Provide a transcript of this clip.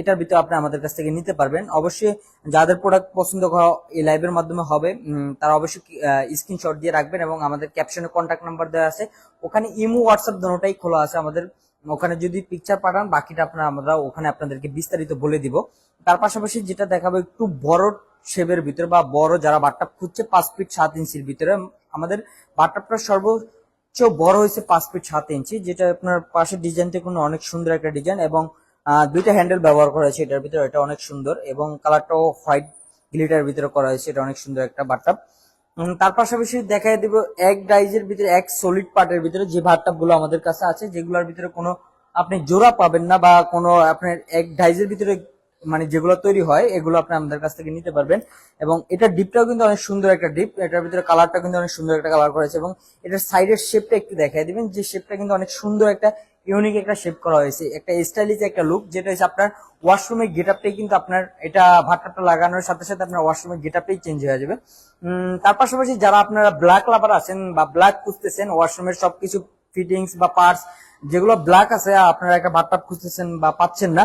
এটার ভিতরে আপনি আমাদের কাছ থেকে নিতে পারবেন। অবশ্যই যাদের প্রোডাক্ট পছন্দ এই লাইভের মাধ্যমে হবে তারা অবশ্যই স্ক্রিনশট দিয়ে রাখবেন এবং আমাদের ক্যাপশনে কন্ট্যাক্ট নাম্বার দেওয়া আছে। ওখানে ইমো হোয়াটসঅ্যাপ দুটোটাই খোলা আছে আমাদের। ওখানে যদি পিকচার পাঠান, বাকিটা আপনারা আমরা ওখানে আপনাদেরকে বিস্তারিত বলে দিব। তার পাশাপাশি যেটা দেখাবো, একটু বড় শেপের ভিতরে বা বড় যারা বাট্টাপ খুঁজছে, পাঁচ ফিট সাত ইঞ্চির ভিতরে আমাদের বাট্টাপটা সর্বোচ্চ বড় হয়েছে পাঁচ ফিট সাত ইঞ্চি, যেটা আপনার পাশের ডিজাইনটা কোনো অনেক সুন্দর একটা ডিজাইন এবং দুইটা হ্যান্ডেল ব্যবহার করা হয়েছে, এটার ভিতরে এটা অনেক সুন্দর এবং কালারটাও হোয়াইট গ্লিটার ভিতরে করা হয়েছে, এটা অনেক সুন্দর একটা বাট্টাপ তার পাশাপাশি দেখাই দিব এক ডাইজের ভিতরে এক সলিড পার্টের ভিতরে যে ভাতটাপগুলো আমাদের কাছে আছে, যেগুলোর ভিতরে কোনো আপনি জোড়া পাবেন না বা কোনো আপনার এক ডাইজের ভিতরে মানে যেগুলো তৈরি হয়, এগুলো আপনি আমাদের কাছ থেকে নিতে পারবেন। এবং এটার ডিপটাও কিন্তু অনেক সুন্দর একটা ডিপ এটার ভিতরে কালারটা কিন্তু অনেক সুন্দর একটা কালার করেছে এবং এটার সাইডের শেপটা একটু দেখাই দিবেন, যে শেপটা কিন্তু অনেক সুন্দর একটা ইউনিক একটা শেপ করা হয়েছে। একটা স্টাইলিশ একটা লুক যেটা হচ্ছে আপনার ওয়াশরুমের গেট আপটাই কিন্তু আপনার এটা ভাটটা লাগানোর সাথে সাথে আপনার ওয়াশরুমের গেট আপটাই চেঞ্জ হয়ে যাবে। তার পাশাপাশি যারা আপনারা ব্ল্যাক লাভার আছেন বা ব্ল্যাক খুঁজতেছেন ওয়াশরুমের সবকিছু ফিটিংস বা পার্টস যেগুলো ব্ল্যাক আছে, আপনারা একটা ভাতটাপ খুঁজতেছেন বা পাচ্ছেন না